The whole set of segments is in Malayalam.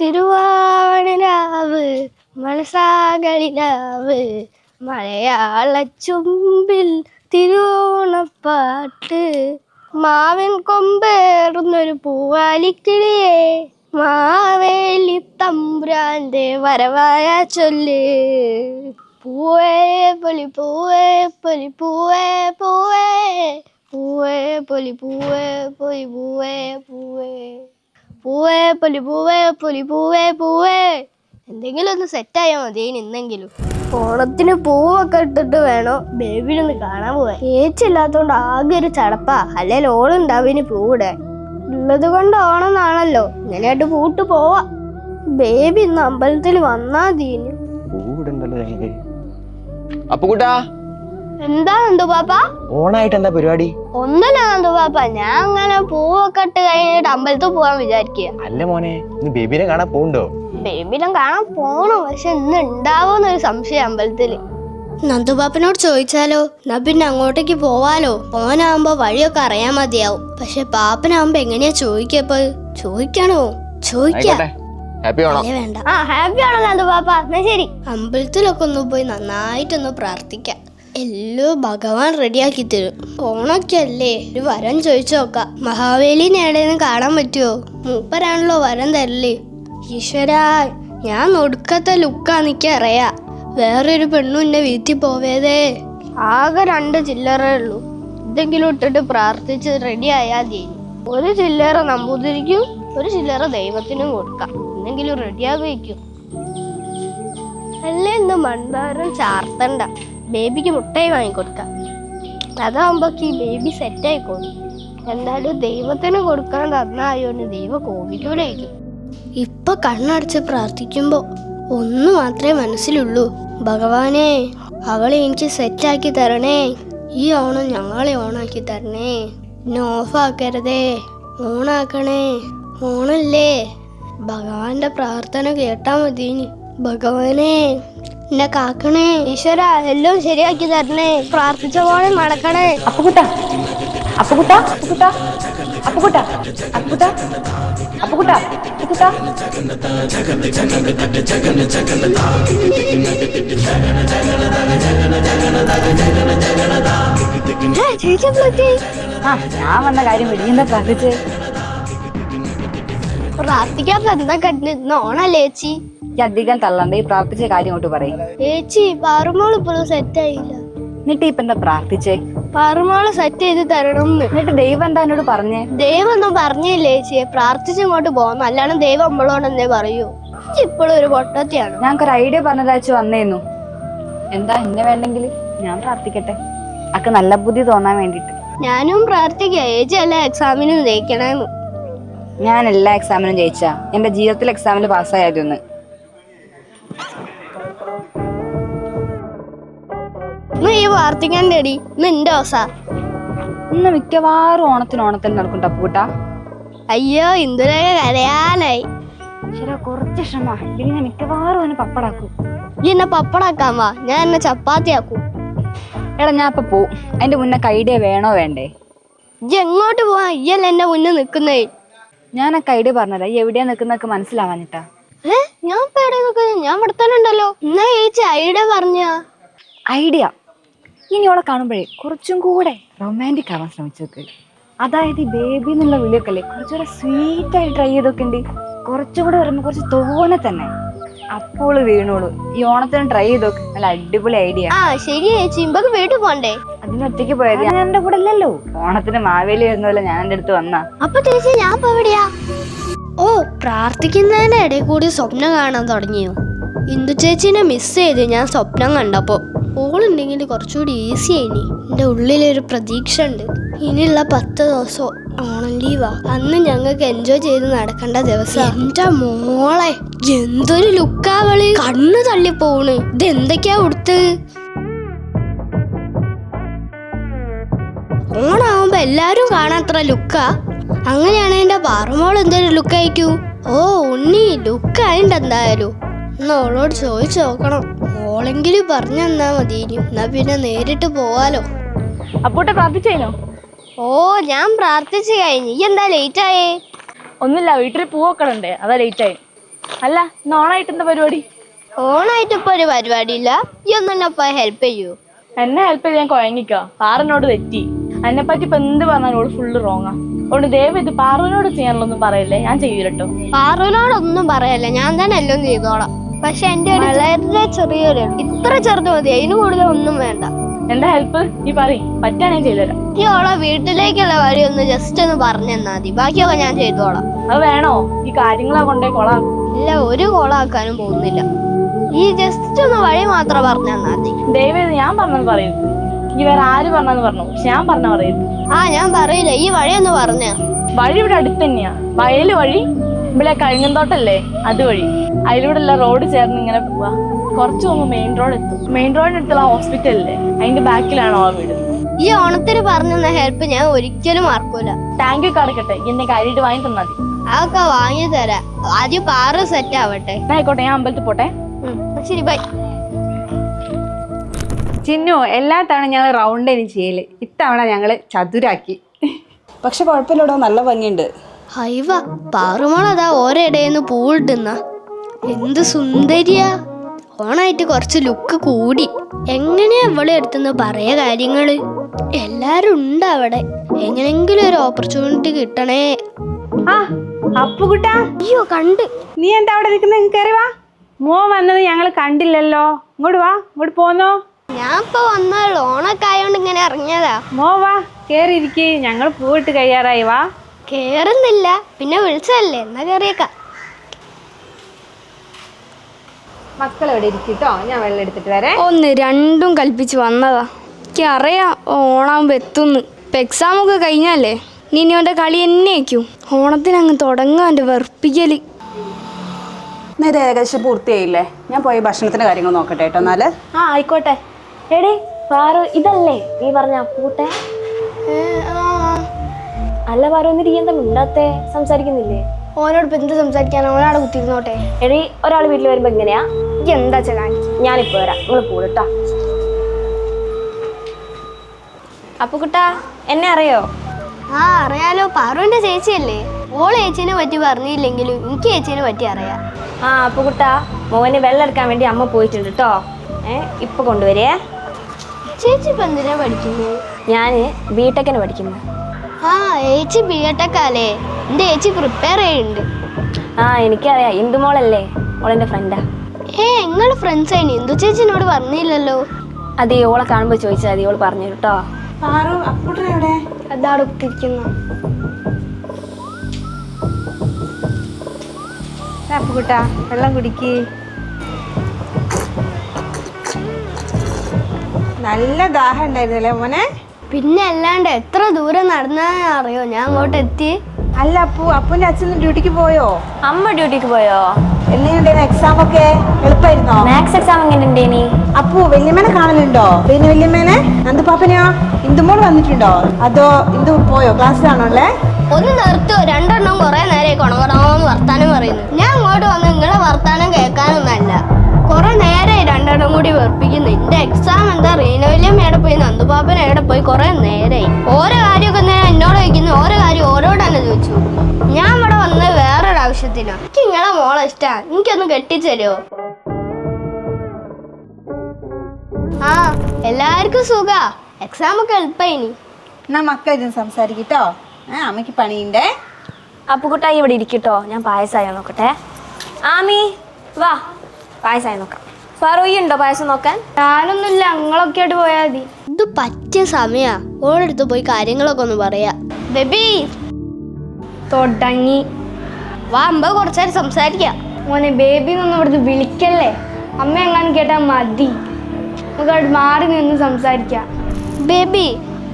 തിരുവാണിരാവ് മനസാകളിലാവ് മലയാള ചുമ്പിൽ തിരുവോണപ്പാട്ട് മാവിൻ കൊമ്പേറുന്നൊരു പൂവാലിക്കിളിയെ മാവേലി തമ്പുരാന്റെ വരവായ ചൊല്ല്. പൂവേ പൊലി പൂവേ പൊലി പൂവേ പൂവേ പൂവേ പൊലി പൂവേ പൊലി പൂവേ പൂവേ. പൂവേ പൊലി പൂവേ പൊലി പൂവേ പൂവേ. എന്തെങ്കിലും ഒന്ന് സെറ്റായാൽ മതി ഇന്നെങ്കിലും. ഓണത്തിന് പൂവൊക്കെ ഇട്ടിട്ട് വേണോ? ബേബിനൊന്ന് കാണാൻ പോവാൻ ഏച്ചില്ലാത്തോണ്ട് ആകെ ഒരു ചടപ്പാ. അല്ലെങ്കിൽ ഓണം ഉണ്ടാവിന് പൂവിടാൻ ഉള്ളത് കൊണ്ട് ഓണം എന്നാണല്ലോ. ഇങ്ങനെയായിട്ട് പൂട്ട് പോവാ. ബേബി ഇന്ന് അമ്പലത്തിൽ വന്നാ തീന് പൂവിടണ്ടല്ലോ അപ്പുകുട്ടാ എന്താ നന്ദു പാപ്പ? ഓണായിട്ട് എന്താ പരിപാടി? ഒന്നല്ല നന്ദു പാപ്പ. ഞാൻ അങ്ങനെ പൂവൊക്കെ ഇട്ട് കഴിഞ്ഞിട്ട് അമ്പലത്തിൽ പോവാൻ വിചാരിക്കുക അല്ല മോനെ ഇന്ന് ബേബിനെ കാണാൻ പോണ്ടോ ബേബിനെ കാണാൻ പോണു പക്ഷെ ഇന്ന് ഉണ്ടാവോന്നൊരു സംശയം അമ്പലത്തിൽ. നന്ദുപാപ്പനോട് ചോദിച്ചാലോ? എന്നാ പിന്നെ അങ്ങോട്ടേക്ക് പോവാലോ? ഓനാവുമ്പോ വഴിയൊക്കെ അറിയാൻ മതിയാവും. പക്ഷെ പാപ്പനാവുമ്പോ എങ്ങനെയാ ചോദിക്കപ്പോ? ചോദിക്കണോ? ചോദിക്കാം. ഹാപ്പി ഓണം അല്ലേ വേണ്ട. ആ ഹാപ്പി ആണോ നന്ദുപാപ്പ എന്നാ ശരി. അമ്പലത്തിലൊക്കെ ഒന്ന് പോയി നന്നായിട്ടൊന്ന് പ്രാർത്ഥിക്കാം. എല്ലോ ഭഗവാൻ റെഡിയാക്കി തരും. ഓണൊക്കെ അല്ലേ ഒരു വരം ചോദിച്ചു നോക്കാം. മഹാവേലിനെ നേടേന്ന് കാണാൻ പറ്റുമോ മൂപ്പരാണല്ലോ വരം തരല്ലേ ഈശ്വരാ ഞാൻ ഒടുക്കത്തെ ലുക്കാ നിക്ക അറിയാ വേറൊരു പെണ്ണു എന്നെ വീട്ടിൽ പോവേതേ. ആകെ രണ്ട് ചില്ലറേ ഉള്ളൂ. എന്തെങ്കിലും ഇട്ടിട്ട് പ്രാർത്ഥിച്ച് റെഡി ആയാൽ മതി. ഒരു ചില്ലറ നമ്പൂതിരിക്കും ഒരു ചില്ലറ ദൈവത്തിനും കൊടുക്കാം. എന്തെങ്കിലും റെഡിയാകും അല്ലേ ഇന്ന് മണ്ടാരം ചാർത്തണ്ട. ബേബിക്ക് മുട്ടയും വാങ്ങിക്കൊടുക്കാം. അതാകുമ്പോ ഈ ബേബി സെറ്റ് ആയിക്കോളും എന്തായാലും ദൈവത്തിന് കൊടുക്കാൻ തന്നായോണ്ട് ദൈവം കോപിക്കൂലായിരിക്കും. ഇപ്പൊ കണ്ണടച്ച് പ്രാർത്ഥിക്കുമ്പോ ഒന്ന് മാത്രമേ മനസ്സിലുള്ളൂ. ഭഗവാനെ അവളെ എനിക്ക് സെറ്റാക്കി തരണേ. ഈ ഓണം ഞങ്ങളെ ഓണാക്കി തരണേ. എന്നെ ഓഫാക്കരുതേ. ഓണാക്കണേ. ഓണല്ലേ. ഭഗവാന്റെ പ്രാർത്ഥന കേട്ടാ മതി ഭഗവാനെ. എന്നെ കാക്കണേ. ഈശ്വര എല്ലാം ശരിയാക്കി തരണേ. പ്രാർത്ഥിച്ച പോലെ നടക്കണേ. അപ്പുകുട്ട. അപ്പുകുട്ട അപ്പുകുട്ട. അപ്പുകുട്ട. അപ്പുകുട്ട. അപ്പുകുട്ട. അപ്പുകുട്ട. ഏ, ചേച്ചി എപ്പോ എത്തി? ആ ഞാൻ വന്ന കാര്യം വിടി എന്താ പ്രാർത്ഥിച്ച്. പ്രാർത്ഥിക്കാൻ എന്താ കണ്ടിന് ഇന്ന് ഓണല്ലേ ചേച്ചി? ഈ അധികം തള്ളണ്ട ഈ പ്രാർത്ഥിച്ച കാര്യം കൊണ്ട് പറയും. ചേച്ചി പാറുമോൾ ഇപ്പോഴും സെറ്റ് ആയില്ല എന്നിട്ട് ഇപ്പൊ എന്താ പ്രാർത്ഥിച്ചേ? പാറുമോൾ സെറ്റ് ചെയ്ത് തരണം എന്ന് എന്നിട്ട് ദൈവം എന്താ എന്നോട് പറഞ്ഞേ? ദൈവം ഒന്നും പറഞ്ഞില്ലേ ചേച്ചിയെ പ്രാർത്ഥിച്ചിങ്ങോട്ട് പോകുന്നു അല്ലാണ്ട് ദൈവം നമ്മളോടെന്നേ പറയൂ? ഇപ്പോഴും ഒരു പൊട്ടത്തിയാണ്. ഞങ്ങൾക്കൊരു ഐഡിയ പറഞ്ഞതാച്ചു വന്നേന്നു. എന്താ എന്നെ വേണ്ടെങ്കിൽ ഞാൻ പ്രാർത്ഥിക്കട്ടെ. അക്ക് നല്ല ബുദ്ധി തോന്നാൻ വേണ്ടിട്ട്. ഞാനും പ്രാർത്ഥിക്കാം. ചേച്ചി അല്ല എക്സാമിനും ജയിക്കണേന്നു. ഞാൻ എല്ലാ എക്സാമിനും ജയിച്ചാ. എന്റെ ജീവിതത്തിൽ എക്സാമിൽ പാസ്സായതൊന്ന് ഇന്ന് ഈ നിന്റെ അടി ഇന്ന് മിക്കവാറും ഓണത്തിന് ഓണത്തിന് നടക്കും ടപ്പൂട്ട അയ്യോ ഇന്ദുരേഖ കരയാനായി. ശരി കുറച്ച് ക്ഷമ. ഇല്ലെങ്കിൽ ഞാൻ മിക്കവാറും അവന് പപ്പടാക്കും. നീ എന്നെ പപ്പടാക്കാൻ വാ. ഞാൻ എന്നെ ചപ്പാത്തിയാക്കും. എടാ ഞാൻ ഇപ്പൊ പോവും. അതിന്റെ മുന്നേ കൈഡിയ വേണോ വേണ്ടേ? ഇജ്ജ് എങ്ങോട്ട് പോവാ? ഇയ്യല്ല എന്റെ മുന്നിൽ നിൽക്കുന്നേ. ആ കൈഡിയ പറഞ്ഞതാ. ഈ എവിടെയാ നിൽക്കുന്നൊക്കെ മനസ്സിലാവാഞ്ഞിട്ടാ. ഏ? ഞാൻ ഇപ്പൊ എവിടെ നിൽക്കുന്നത് ഞാൻ ഇവിടെ തന്നെ ഉണ്ടല്ലോ. എന്നാ ചേച്ചി ഐഡിയ പറഞ്ഞ? ഐഡിയ? ഇനി അവളെ കാണുമ്പോഴേ കുറച്ചും കൂടെ റൊമാന്റിക് ആവാൻ ശ്രമിച്ചോക്ക്. അതായത് ഈ ബേബി എന്നുള്ള വിളിയൊക്കെ അല്ലേ കുറച്ചുകൂടെ സ്വീറ്റായി ട്രൈ ചെയ്തൊക്കെ ഉണ്ട് കുറച്ചും കൂടെ വരുമ്പോൾ കുറച്ച് തോനെ തന്നെ. അപ്പോൾ വീണോളൂ. ഈ ഓണത്തിന് ട്രൈ ചെയ്തോക്ക്. നല്ല അടിപൊളി ഐഡിയ ആ ശരി ചേച്ചി. ഇമ്പക്ക് വീട്ടിൽ പോണ്ടേ? അതിന് ഒറ്റയ്ക്ക് പോയത് ഞാൻ എന്റെ കൂടെ അല്ലല്ലോ. ഓണത്തിന് മാവേലി വരുന്നല്ലോ ഞാൻ എന്റെ അടുത്ത് വന്നാ. അപ്പൊ ചേച്ചി ഞാൻ പോവിടിയാ എവിടെയാ? ഓ പ്രാർത്ഥിക്കുന്നതിന്റെ ഇടയിൽ കൂടി സ്വപ്നം കാണാൻ തുടങ്ങിയോ? ഇന്ദു ചേച്ചീനെ മിസ് ചെയ്ത്. ഞാൻ സ്വപ്നം കണ്ടപ്പോ. ഓളുണ്ടെങ്കിൽ കുറച്ചുകൂടി ഈസി ആയിനി എന്റെ ഉള്ളിലൊരു പ്രതീക്ഷ ഉണ്ട് ഇനിയുള്ള പത്ത് ദിവസം ഓണം ലീവാ അന്ന് ഞങ്ങൾക്ക് എൻജോയ് ചെയ്ത് നടക്കേണ്ട ദിവസം. എന്റെ മോളെ എന്തൊരു ലുക്കാവൾ കണ്ണ് തള്ളിപ്പോണ്. പോണ് ഇത് എന്തൊക്കെയാ കൊടുത്ത്? ഓണാവുമ്പോ എല്ലാരും കാണാത്ര ലുക്കാ അങ്ങനെയാണ് എന്റെ പാറമോൾ എന്തൊരു ലുക്ക് അയക്കൂ ഓ ഉണ്ണി ലുക്ക് ആയിണ്ട് എന്തായാലും എന്നാ ഓളോട് ചോദിച്ചു നോക്കണം. ഓളെങ്കിലും പറഞ്ഞു തന്നാ മതി എന്നാ പിന്നെ നേരിട്ട് പോവാലോ. അപ്പോട്ടെ പ്രാർത്ഥിച്ചോ ഓ ഞാൻ പ്രാർത്ഥിച്ചു കഴിഞ്ഞു. ഈ എന്താ ലേറ്റ് ആയേ ഒന്നുമില്ല വീട്ടിൽ പൂവൊക്കെ അതാ ലേറ്റ് ആയി അല്ല ഇന്ന് ഓണായിട്ട് എന്താ പരിപാടി? ഓണായിട്ട് ഇപ്പൊ ഒരു പരിപാടി ഇല്ല ഈ ഒന്നെന്നപ്പ ഹെൽപ്പ് ചെയ്യൂ. എന്നെ ഹെൽപ്പ് ചെയ്ത് ഞാൻ കുഴങ്ങിക്ക? പാറിനോട് തെറ്റി. എന്നെ പറ്റി ഇപ്പൊ എന്ത് പറഞ്ഞാലും ഓൾ ഫുള്ള് റോങ്ങാ അതുകൊണ്ട് ദയവ് ഇത് പാറുവിനോട് ചെയ്യാനുള്ളൊന്നും പറയല്ലേ? ഞാൻ ചെയ്യൂലട്ടോ. പാറുവിനോടൊന്നും പറയല്ലേ. ഞാൻ തന്നെ എല്ലാം ചെയ്തോളാം. പക്ഷെ എന്റെ വളരെ ചെറിയൊരു ഇത്ര ചെറുത് മതി അതിന് കൂടുതൽ ഒന്നും വേണ്ട. എന്താ ഹെൽപ്പ് നീ പറയും പറ്റാണെങ്കിൽ ചെയ്തുതരാം നീ ഓളെ വീട്ടിലേക്കുള്ള വഴി ഒന്ന് ജസ്റ്റ് ഒന്ന് പറഞ്ഞു തന്നാ മതി. ബാക്കിയൊക്കെ ഞാൻ ചെയ്തോളാം. അത് വേണോ? ഈ കാര്യങ്ങളാ കൊണ്ടേ കൊളാം ഇല്ല ഒരു കൊളാക്കാനും പോകുന്നില്ല. ഈ ജസ്റ്റ് ഒന്ന് വഴി മാത്രം പറഞ്ഞു തന്നാ മതി. ദയവേ ഞാൻ പറഞ്ഞത് പറയരുത്. ഈ വേറെ ആര് പറഞ്ഞെന്ന് പറഞ്ഞു. പക്ഷെ ഞാൻ പറഞ്ഞ പറയരുത്. ആ ഞാൻ പറയില്ല. ഈ വഴി ഒന്ന് പറഞ്ഞ വഴി ഇവിടെ അടുത്ത് തന്നെയാ. വയൽ വഴി ഇവിടെ കഴുങ്ങന്തോട്ടല്ലേ? അതുവഴി അതിലൂടെ ഉള്ള റോഡ് ചേർന്ന് ഇങ്ങനെ പോവാ. കുറച്ച് പോകുമ്പോൾ മെയിൻ റോഡ് എത്തും. മെയിൻ റോഡിന് അടുത്തുള്ള ഹോസ്പിറ്റലില്ലേ അതിന്റെ ബാക്കിലാണ് ആ വീട്. ഈ ഓണത്തിന് പറഞ്ഞു തന്ന ഹെൽപ്പ് ഞാൻ ഒരിക്കലും മറക്കൂല. താങ്ക് യു കടക്കട്ടെ എന്നെ കാര്യമായിട്ട് വാങ്ങി തന്നാൽ മതി. അതൊക്കെ വാങ്ങി തരാം. ആദ്യം പാറ സെറ്റ് ആവട്ടെ. ആയിക്കോട്ടെ ഞാൻ അമ്പലത്തിൽ പോട്ടെ. ശരി ബൈ ചിന്നു എല്ലാ തവണ ഞങ്ങൾ റൗണ്ട് ഇനി ചെയ്യൽ. ഇത്തവണ ഞങ്ങൾ ചതുരാക്കി. പക്ഷെ കുഴപ്പമില്ലടോ നല്ല ഭംഗിയുണ്ട്. ഹൈവ പാറുമോളതാ നിന്ന് പൂവിട്ടുന്ന എന്ത് സുന്ദരിയാ. ഓണായിട്ട് കുറച്ച് ലുക്ക് കൂടി. എങ്ങനെയാ അവളെ അടുത്തുനിന്ന് പറയാ കാര്യങ്ങൾ. എല്ലാരും ഉണ്ട് അവിടെ. എങ്ങനെങ്കിലും ഒരു ഓപ്പർച്യൂണിറ്റി കിട്ടണേ. ആ അപ്പുകുട്ടാ അയ്യോ കണ്ട്. നീ എന്താ അവിടെ നിൽക്കുന്നത് കയറി വാ. മോ വന്നത് ഞങ്ങൾ കണ്ടില്ലല്ലോ. ഇങ്ങോട്ട് വാ ഇങ്ങോട്ട് പോന്നോ. ഞാൻ ഇപ്പൊ വന്നത് ഓണൊക്കെ ആയോണ്ട് ഇങ്ങനെ ഇറങ്ങിയതാ. മോ വാ കയറി ഞങ്ങൾ പൂവിട്ട് കഴിയാറായി വാ. കേറുന്നില്ല. പിന്നെ വിളിച്ചതല്ലേ? എന്നാ കേറിയേക്കാം. മക്കൾ ഇവിടെ ഇരിക്കട്ടോ? ഞാൻ വെള്ളം എടുത്തിട്ട് വരാം. ഒന്ന് രണ്ടും കൽപ്പിച്ച് വന്നതാ. എനിക്ക് അറിയാം ഓണാകുമ്പോൾ എത്തുന്നു. ഇപ്പം എക്സാം ഒക്കെ കഴിഞ്ഞല്ലേ? നീ ഇനി അവന്റെ കളി എന്നെ ആയിരിക്കും. ഓണത്തിന് അങ്ങ് തുടങ്ങും എന്റെ വെറുപ്പിക്കൽ നേരെ ഏകദേശം പൂർത്തിയായില്ലേ? ഞാൻ പോയി ഭക്ഷണത്തിന്റെ കാര്യങ്ങൾ നോക്കട്ടെ കേട്ടോ എന്നാൽ. ആ ആയിക്കോട്ടെ. എടേ പാറു ഇതല്ലേ നീ പറഞ്ഞ അപ്പൂട്ടെ അല്ല പാറു എന്നിട്ട് എന്താ മിണ്ടാത്തെ? സംസാരിക്കുന്നില്ലേ? ഓനോട് ഇപ്പം എന്ത് സംസാരിക്കാൻ ഓനവിടെ കുത്തിയിരുന്നോട്ടെ. എടി ഒരാൾ വീട്ടിൽ വരുമ്പോ എങ്ങനെയാ? എനിക്ക് എന്താ വെച്ചാൽ കാണിക്കും ഞാനിപ്പോ വരാം. നിങ്ങൾ കൂടട്ടാ അപ്പൊ കുട്ടാ എന്നെ അറിയോ? ആ അറിയാലോ. പാറുവിന്റെ ചേച്ചിയല്ലേ. ഓൾ ചേച്ചീനെ പറ്റി പറഞ്ഞില്ലെങ്കിലും എനിക്ക് ചേച്ചീനെ പറ്റി അറിയാം. ആ അപ്പൊ കുട്ടാ മോന് വെള്ളം എടുക്കാൻ വേണ്ടി അമ്മ പോയിട്ടുണ്ട് കേട്ടോ ഏ ഇപ്പൊ കൊണ്ടുവരേ ചേച്ചി ഇപ്പൊ എന്തിനാ പഠിക്കുന്നു? ഞാൻ ബിടെക്കിന് പഠിക്കുന്നു. ആ ചേച്ചി ബി എട്ടക്കാലേ എന്റെ ചേച്ചി പ്രിപ്പയർ ചെയ്യുന്നുണ്ട്. ആ എനിക്കറിയാം. ഇന്ദുമോളല്ലേ ഓളെന്റെ ഫ്രണ്ടാ ഏ നിങ്ങൾ ഫ്രണ്ട്സ് ആയി എന്തു ചേച്ചിനോട് പറഞ്ഞില്ലല്ലോ. അത് ഓളെ കാണുമ്പോ ചോദിച്ചാൽ മതി. ഓൾ പറഞ്ഞു കേട്ടോ. അതാണ് കുത്തിരിക്കുന്ന. അപ്പുകുട്ടാ വെള്ളം കുടിക്ക്. നല്ല ദാഹം ഉണ്ടായിരുന്നല്ലേ മോനെ? പിന്നെ അല്ലാണ്ട് എത്ര ദൂരം നടന്നാ അറിയോ ഞാൻ അങ്ങോട്ട് എത്തി. അല്ല അപ്പു അപ്പുവിന്റെ അച്ഛൻ ഡ്യൂട്ടിക്ക് പോയോ? അമ്മ ഡ്യൂട്ടിക്ക് പോയോ? എങ്ങനെയുണ്ടായിരുന്നു എക്സാം ഒക്കെ എളുപ്പമായിരുന്നോ മാത്സ് എക്സാം എങ്ങനെ ഉണ്ടേനി അപ്പു വല്യമ്മേനെ കാണലുണ്ടോ പിന്നെ വല്യമ്മേനെ? നന്ദുപാപ്പനെയോ? ഇന്ദുമോൾ വന്നിട്ടുണ്ടോ? അതോ ഇന്ദു പോയോ? ക്ലാസ്സിലാണോ അല്ലേ ഒന്ന് നിർത്തോ. രണ്ടെണ്ണം കുറെ നേരെ എവിടെ പോയി കുറെ നേരായി. ഓരോ കാര്യമൊക്കെ ഞാൻ എന്നോട് ചോദിക്കുന്നു ഓരോ കാര്യം ഓരോട് തന്നെ ചോദിച്ചു. ഞാൻ ഇവിടെ വന്നത് വേറൊരു ആവശ്യത്തിനാ. എനിക്ക് നിങ്ങളെ മോളെ ഇഷ്ടാ. എനിക്കൊന്ന് കെട്ടിച്ചരുമോ ആ എല്ലാവർക്കും സുഖ. എക്സാം ഒക്കെ എളുപ്പമായിനി എന്നാ മക്കൾ ഇതിന് സംസാരിക്കട്ടോ ആ അമ്മയ്ക്ക് പണിയുണ്ടേ? അപ്പുകുട്ടായി ഇവിടെ ഇരിക്കട്ടോ ഞാൻ പായസമായി നോക്കട്ടെ. ആമി വാ. പായസമായി നോക്കാം. ഫറോയി ഉണ്ടോ പായസം നോക്കാൻ? ഞാനൊന്നുമില്ല ഞങ്ങളൊക്കെ ആയിട്ട് പോയാൽ മതി. ഇത് പറ്റിയ സമയാ? ഓളെടുത്ത് പോയി കാര്യങ്ങളൊക്കെ ഒന്ന് പറയാ. ബേബി തുടങ്ങി. വാ അമ്പ കുറച്ചേരം സംസാരിക്കാം. മോനെ ബേബി എന്നൊന്നും ഇവിടുന്ന് വിളിക്കല്ലേ? അമ്മ എങ്ങാനും കേട്ടാൽ മതി. നമുക്ക് അവിടെ മാറി നിന്ന് സംസാരിക്കാം. ബേബി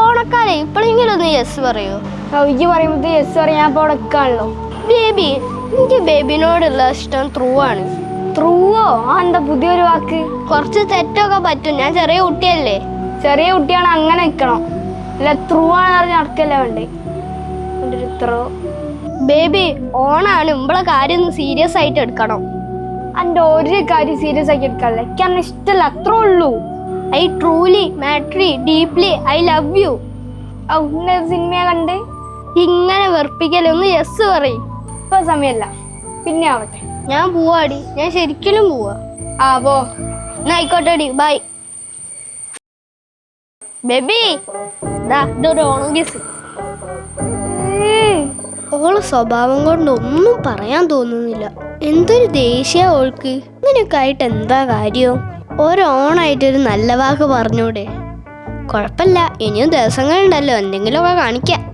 ഓണക്കാരെ ഇപ്പോഴെങ്കിലും ഒന്ന് യെസ് പറയൂ? എനിക്ക് പറയുമ്പോഴത്തെ യെസ് പറയാൻ അവിടെ ബേബി എനിക്ക് ബേബിനോടുള്ള ഇഷ്ടം ത്രൂ ആണ്. ത്രൂവോ? എന്താ പുതിയൊരു വാക്ക്? കുറച്ച് തെറ്റൊക്കെ പറ്റും. ഞാൻ ചെറിയ കുട്ടിയല്ലേ? ചെറിയ കുട്ടിയാണ് അങ്ങനെ നിൽക്കണം അല്ല ത്രൂ ആണെന്ന് പറഞ്ഞ് നടക്കല്ലേ വേണ്ടേ? ത്രൂ? ബേബി ഓണാണ്. ഇമ്പളെ കാര്യം സീരിയസ് ആയിട്ട് എടുക്കണം. എന്റെ ഒരു കാര്യം സീരിയസ് ആക്കി എടുക്കാനല്ല? എനിക്ക് അന്ന് ഇഷ്ടമല്ല അത്രേ ഉള്ളൂ. I truly madly deeply I love you. അങ്ങനെ സിനിമയാ കണ്ട് ഇങ്ങനെ വെറുപ്പിക്കലൊന്ന് യെസ് പറയും. ഇപ്പൊ സമയമല്ല പിന്നെ ആവട്ടെ. ഞാൻ പോവാടി. ഞാൻ ശരിക്കും പോവാ. ആ പോ. എന്നാ ആയിക്കോട്ടെടി. ബൈ. ബേബി ദാ ഇതൊരു ഓളെ സ്വഭാവം കൊണ്ട് ഒന്നും പറയാൻ തോന്നുന്നില്ല. എന്തൊരു ദേഷ്യ ഓൾക്ക്. ഇങ്ങനെയൊക്കെ ആയിട്ട് എന്താ കാര്യം? ഓരോണായിട്ടൊരു നല്ല വാക്ക് പറഞ്ഞൂടെ. കുഴപ്പമില്ല. ഇനിയും ദിവസങ്ങളുണ്ടല്ലോ. എന്തെങ്കിലുമൊക്കെ കാണിക്കാം.